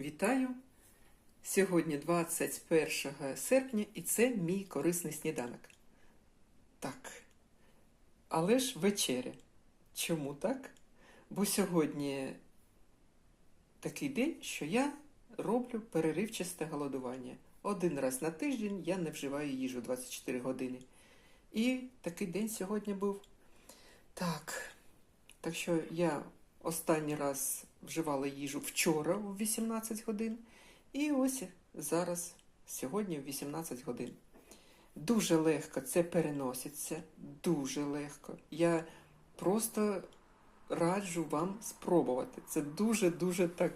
Вітаю! Сьогодні 21 серпня і це мій корисний сніданок. Так. Але ж вечеря. Чому так? Бо сьогодні такий день, що я роблю переривчасте голодування. Один раз на тиждень я не вживаю їжу 24 години. І такий день сьогодні був. Так. Так що я останній раз вживала їжу вчора в 18 годин. І ось зараз, сьогодні в 18 годин. Дуже легко це переноситься, дуже легко. Я просто раджу вам спробувати. Це дуже-дуже так.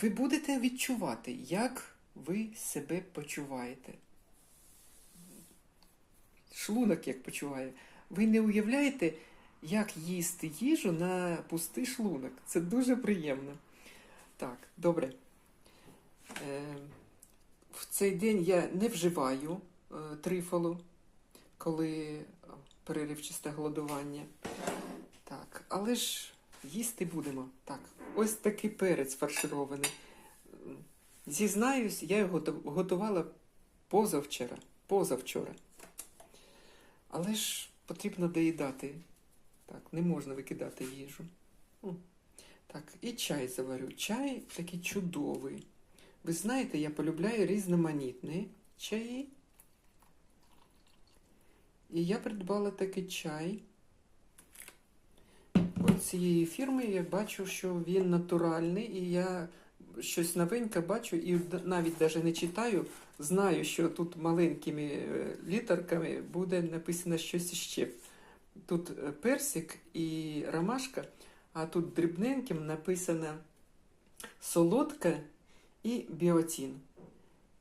Ви будете відчувати, як ви себе почуваєте. Шлунок як почуває. Ви не уявляєте, як їсти їжу на пустий шлунок. Це дуже приємно. Так, добре. Е, в цей день я не вживаю е, трифолу, коли переривчасте голодування. Так, але ж їсти будемо. Так, ось такий перець фарширований. Зізнаюсь, я його готувала позавчора. Позавчора. Але ж потрібно доїдати. Так, не можна викидати їжу. Так, і чай заварю. Чай такий чудовий. Ви знаєте, я полюбляю різноманітні чаї. І я придбала такий чай. От цієї фірми я бачу, що він натуральний, і я щось новеньке бачу і навіть навіть не читаю. Знаю, що тут маленькими е, літерками буде написано щось іще. Тут е, персик і ромашка, а тут дрібненьким написано солодка і біотін.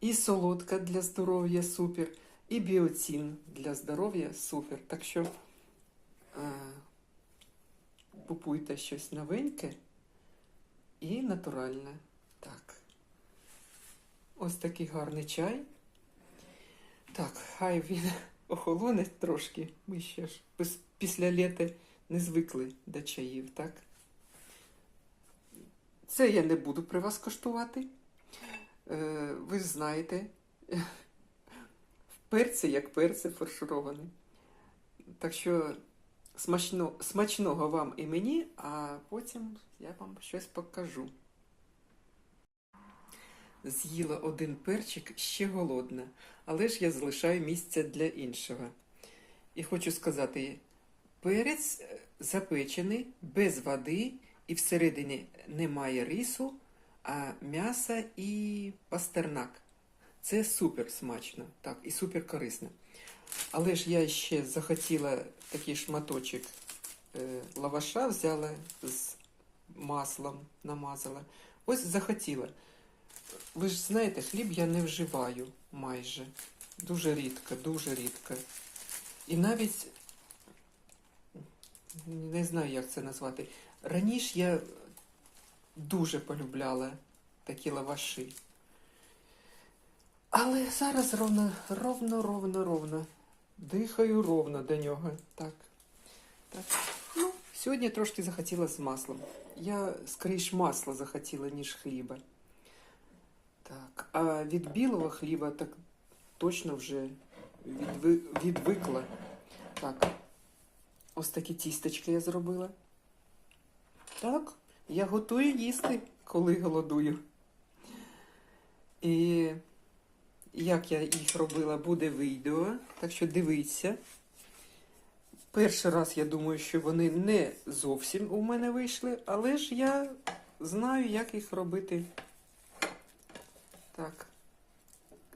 І солодка для здоров'я супер, і біотін для здоров'я супер. Так що е, купуйте щось новеньке і натуральне. Так. Ось такий гарний чай. Так, хай він охолоне трошки. Ми ще ж після літа не звикли до чаїв, так? Це я не буду при вас коштувати. Е, ви знаєте, перці як перці фаршировані. Так що смачно, смачного вам і мені, а потім я вам щось покажу. З'їла один перчик ще голодна, але ж я залишаю місце для іншого. І хочу сказати, перець е, запечений без води, і всередині немає рису, а м'яса і пастернак. Це супер смачно, так, і супер корисно. Але ж я ще захотіла такий шматочок е, лаваша, взяла з маслом, намазала. Ось захотіла. Ви ж знаєте, хліб я не вживаю майже. Дуже рідко, дуже рідко. І навіть не знаю, як це назвати. Раніше я дуже полюбляла такі лаваші. Але зараз ровно, ровно, ровно, ровно. Дихаю ровно до нього. Так. так. Ну, сьогодні трошки захотіла з маслом. Я скоріш масла захотіла, ніж хліба. Так, а від білого хліба так точно вже відви... відвикла. Так, ось такі тістечки я зробила. Так, я готую їсти, коли голодую. І як я їх робила, буде відео, так що дивіться. Перший раз я думаю, що вони не зовсім у мене вийшли, але ж я знаю, як їх робити так,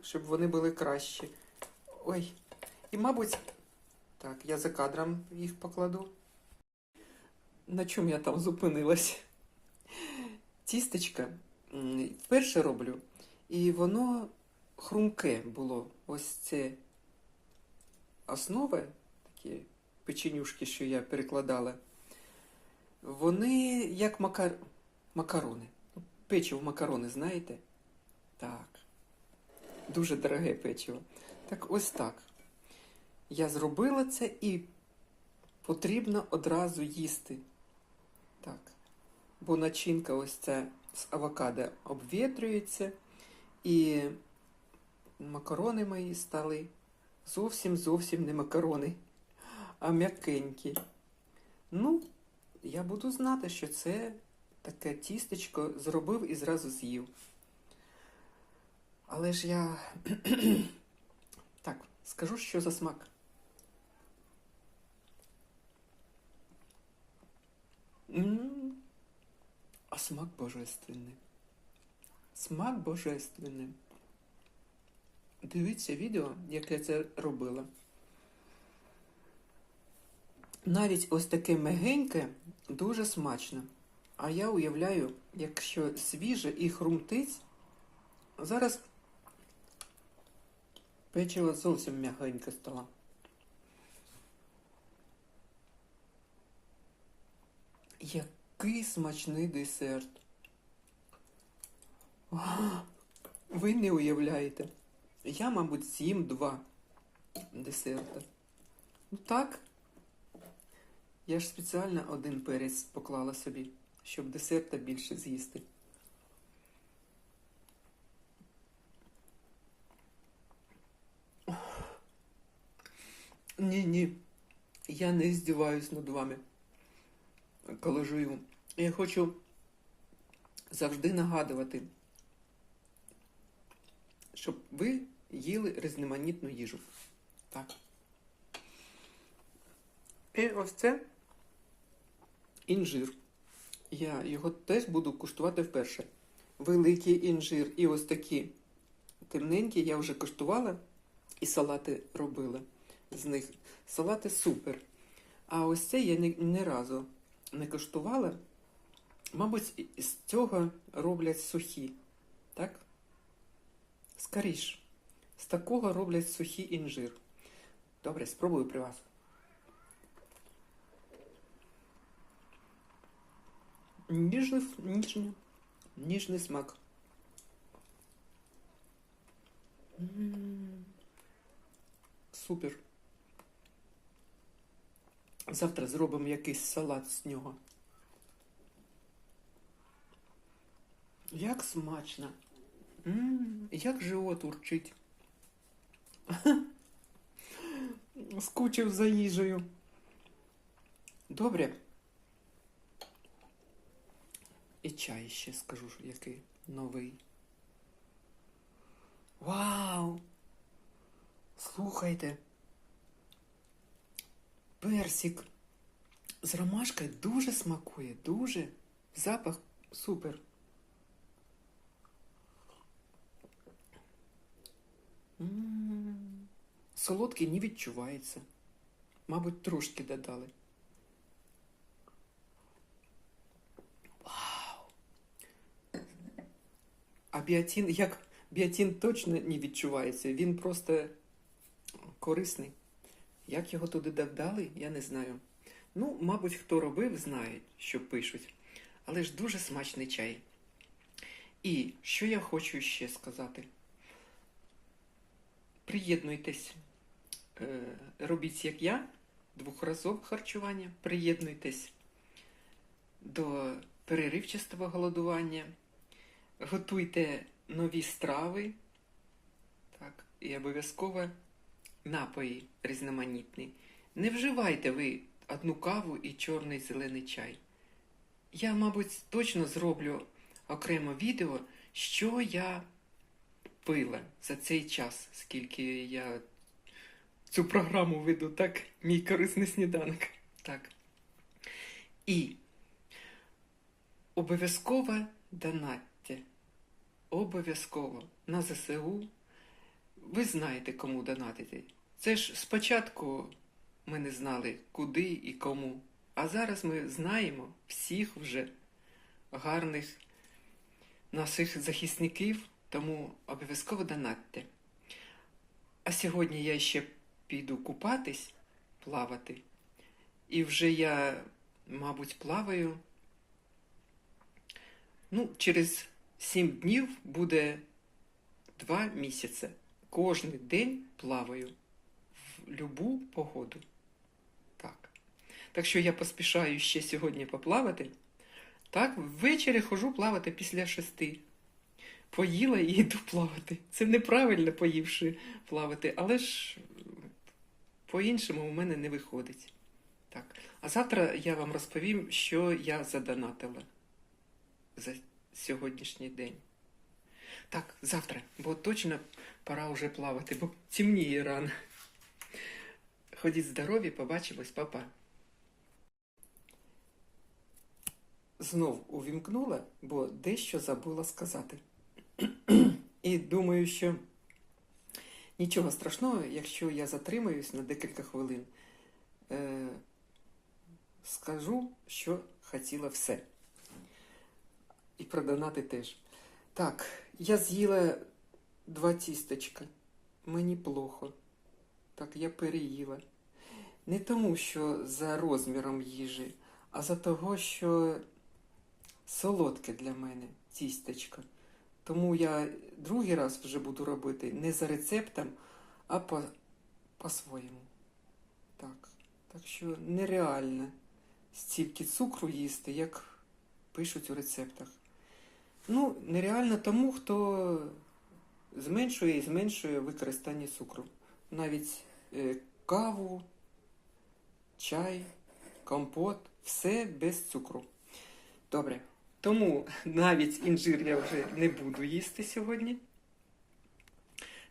щоб вони були кращі. Ой, і, мабуть, так, я за кадром їх покладу. На чому я там зупинилась? Тістечка вперше роблю, і воно хрумке було. Ось це основа, такі печенюшки, що я перекладала. Вони як макар... макарони. Печиво макарони, знаєте? Так. Дуже дороге печиво. Так ось так. Я зробила це і потрібно одразу їсти. Так. бо начинка ось ця з авокадо обвітрюється, і макарони мої стали зовсім зовсім не макарони, а м'якенькі. Ну, я буду знати, що це таке тістечко зробив і зразу з'їв. Але ж я так, скажу, що за смак. А смак божественний. Смак божественний. Дивіться відео, як я це робила. Навіть ось таке мегеньке дуже смачно. А я уявляю, якщо свіже і хрумтить, зараз печиво зовсім м'ягеньке стало. Який смачний десерт. Ви не уявляєте. Я, мабуть, з'їм два десерти. Ну так. Я ж спеціально один перець поклала собі, щоб десерта більше з'їсти. Ні. Я не здіваюсь над вами, коли жую. Я хочу завжди нагадувати, щоб ви їли різноманітну їжу. Так. І ось це інжир. Я його теж буду куштувати вперше. Великий інжир і ось такі темненькі я вже куштувала і салати робила з них. Салати супер. А ось це я ні, ні разу не куштувала. Мабуть, з цього роблять сухі. Так? Скоріш. З такого роблять сухий інжир. Добре, спробую при вас. Ніжний, ніжний, ніжний смак. М, Супер. Завтра зробимо якийсь салат з нього. Як смачно. М, Як живот урчить. Скучив за їжею. Добре. І чай ще скажу, який новий. Вау! Слухайте. Персик з ромашкою дуже смакує, дуже. Запах супер. Солодкий не відчувається. Мабуть, трошки додали. Вау! А біотин, як біотин точно не відчувається, він просто корисний. Як його туди додали, я не знаю. Ну, мабуть, хто робив, знає, що пишуть. Але ж дуже смачний чай. І що я хочу ще сказати? Приєднуйтесь, е, робіть як я, двохразове харчування, приєднуйтесь до переривчастого голодування, готуйте нові страви, так, і обов'язково напої різноманітні. Не вживайте ви одну каву і чорний зелений чай. Я, мабуть, точно зроблю окремо відео, що я пила за цей час, скільки я цю програму веду, так, мій корисний сніданок. Так. І обов'язково донатьте. Обов'язково на ЗСУ. Ви знаєте, кому донатити. Це ж спочатку ми не знали, куди і кому. А зараз ми знаємо всіх вже гарних наших захисників, тому обов'язково донатьте. А сьогодні я ще піду купатись, плавати. І вже я, мабуть, плаваю. Ну, через сім днів буде два місяці. Кожен день плаваю в любу погоду. Так. Так що я поспішаю ще сьогодні поплавати. Так, ввечері хожу плавати після шести. Поїла і йду плавати. Це неправильно поївши плавати, але ж по-іншому у мене не виходить. Так. А завтра я вам розповім, що я задонатила за сьогоднішній день. Так, завтра, бо точно пора вже плавати, бо темніє рано. Ходіть здорові, побачимось, папа. Знов увімкнула, бо дещо забула сказати. І думаю, що нічого страшного, якщо я затримаюсь на декілька хвилин. Е, скажу, що хотіла все. І про донати теж. Так, я з'їла два тістечка. Мені плохо. Так, я переїла. Не тому, що за розміром їжі, а за того, що солодке для мене тістечко. Тому я другий раз вже буду робити не за рецептом, а по, по-своєму. Так. Так що нереально стільки цукру їсти, як пишуть у рецептах. Ну, нереально тому, хто зменшує і зменшує використання цукру. Навіть е, каву, чай, компот, все без цукру. Добре. Тому навіть інжир я вже не буду їсти сьогодні.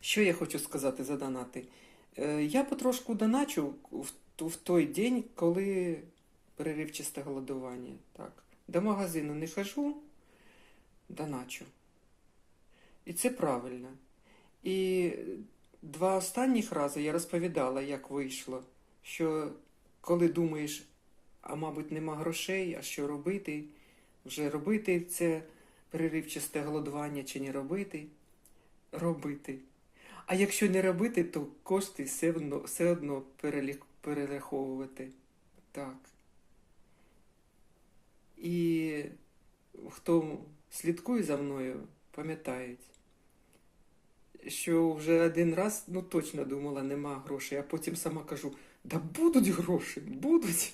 Що я хочу сказати за донати? Е, Я потрошку доначу в, в той день, коли переривчасте голодування. Так. До магазину не хожу, доначу. І це правильно. І два останніх рази я розповідала, як вийшло, що коли думаєш, а мабуть, нема грошей, а що робити, вже робити це переривчасте голодування чи не робити, робити. А якщо не робити, то кошти все одно, все одно перераховувати. Так. І хто слідкує за мною, пам'ятають, що вже один раз, ну точно думала, нема грошей, а потім сама кажу, да будуть гроші, будуть.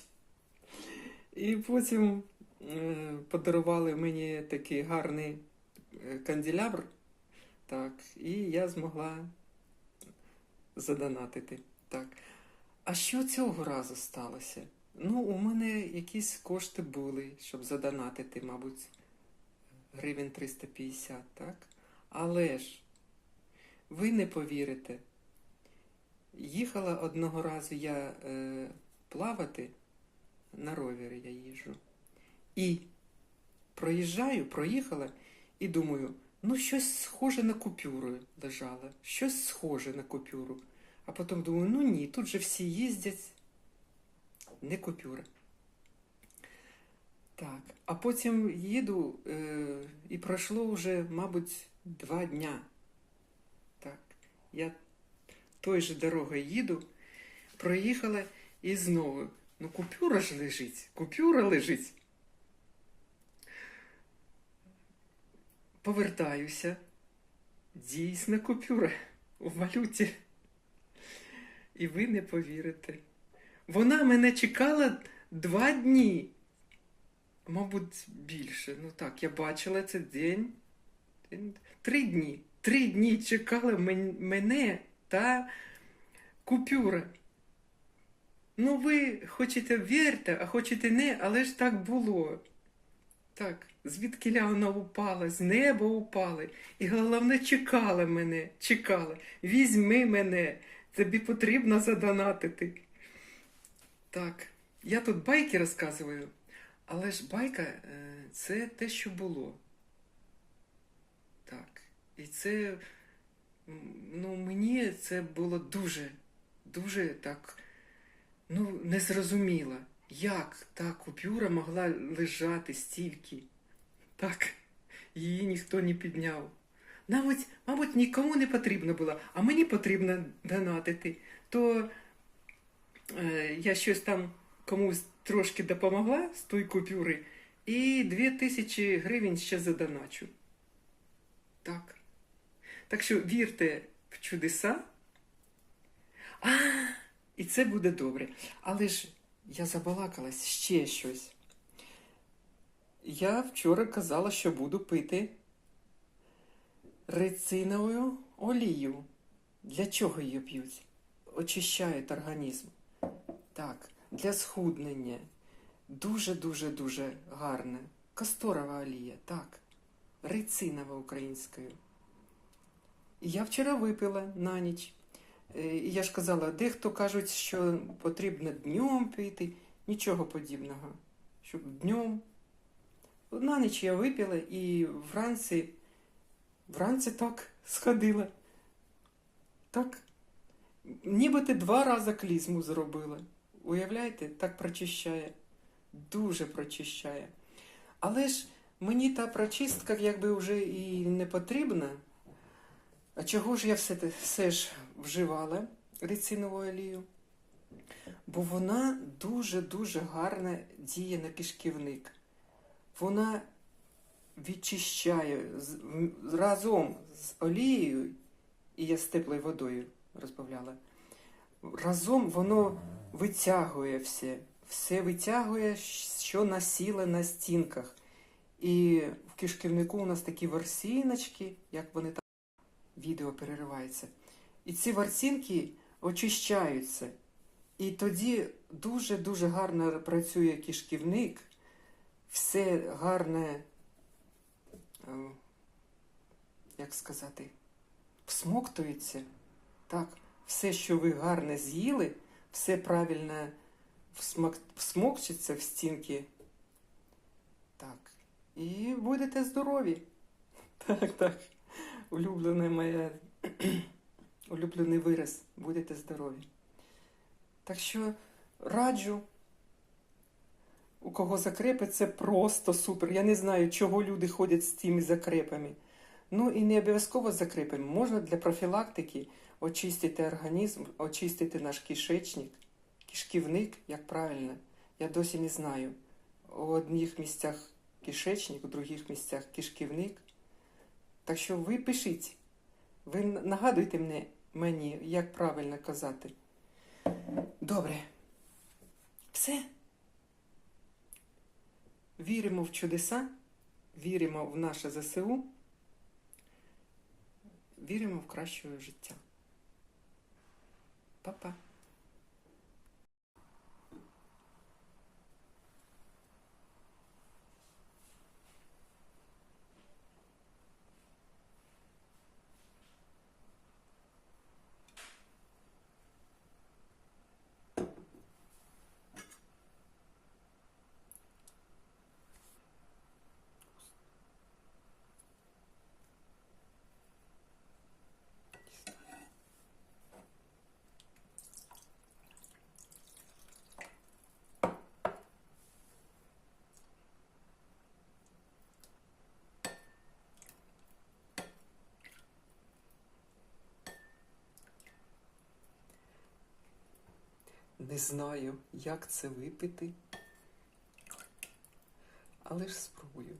І потім е, подарували мені такий гарний е, канделябр, так, і я змогла задонатити. Так. А що цього разу сталося? Ну, у мене якісь кошти були, щоб задонатити, мабуть, гривень 350, так? Але ж ви не повірите. Їхала одного разу я е, плавати, на ровері я їжджу. І проїжджаю, проїхала і думаю, ну щось схоже на купюру лежало, щось схоже на купюру. А потім думаю, ну ні, тут же всі їздять, не купюра. Так, а потім їду е, і пройшло вже, мабуть, два дня. Так, я той же дорогою їду, проїхала і знову. Ну, купюра ж лежить, купюра лежить. Повертаюся. Дійсно купюра у валюті. І ви не повірите. Вона мене чекала два дні. Мабуть, більше. Ну так, я бачила це день. Три дні. Три дні чекала мен- мене та купюра. Ну, ви хочете вірте, а хочете не, але ж так було. Так, звідки вона упала, з неба упали. І головне, чекала мене, чекала. Візьми мене, тобі потрібно задонатити. Так, я тут байки розказую, але ж байка е, це те, що було. Так. І це, ну, мені це було дуже, дуже так, ну, незрозуміло, як та купюра могла лежати стільки. Так, її ніхто не підняв. Навіть, мабуть, нікому не потрібно було, а мені потрібно донатити. То е, я щось там комусь трошки допомогла з тої купюри, і дві тисячі гривень ще задоначу. Так. Так що вірте в чудеса. А, і це буде добре. Але ж я забалакалась ще щось. Я вчора казала, що буду пити рецинову олію. Для чого її п'ють? Очищають організм. Так, для схуднення. Дуже-дуже дуже гарне. Касторова олія, так. Рецинова українською. Я вчора випила на ніч. Е, І я ж казала, дехто кажуть, що потрібно днем пити. Нічого подібного. Щоб днем. На ніч я випила і вранці, вранці так сходила. Так. Нібито два рази клізму зробила. Уявляєте, так прочищає. Дуже прочищає. Але ж мені та прочистка якби вже і не потрібна. А чого ж я все, все ж вживала рецинову олію? Бо вона дуже-дуже гарно діє на кишківник. Вона відчищає разом з олією, і я з теплою водою розбавляла. Разом воно витягує все. Все витягує, що насіло на стінках. І в кишківнику у нас такі ворсіночки, як вони там відео переривається. І ці ворсінки очищаються. І тоді дуже-дуже гарно працює кишківник, все гарне, е, як сказати, всмоктується. Так, все, що ви гарне з'їли, все правильно всмокчиться в стінки. Так. І будете здорові. Так, так. Улюблене моє, улюблений вираз. Будете здорові. Так що раджу, у кого закрепи, це просто супер. Я не знаю, чого люди ходять з цими закрепами. Ну і не обов'язково з закрепами. Можна для профілактики очистити організм, очистити наш кишечник, кишківник, як правильно. Я досі не знаю. У одних місцях кишечник, у других місцях кишківник. Так що ви пишіть, ви нагадуйте мені, мені, як правильно казати. Добре. Все. Віримо в чудеса, віримо в наше ЗСУ, віримо в краще життя. Па-па. Не знаю, як це випити, але ж спробую.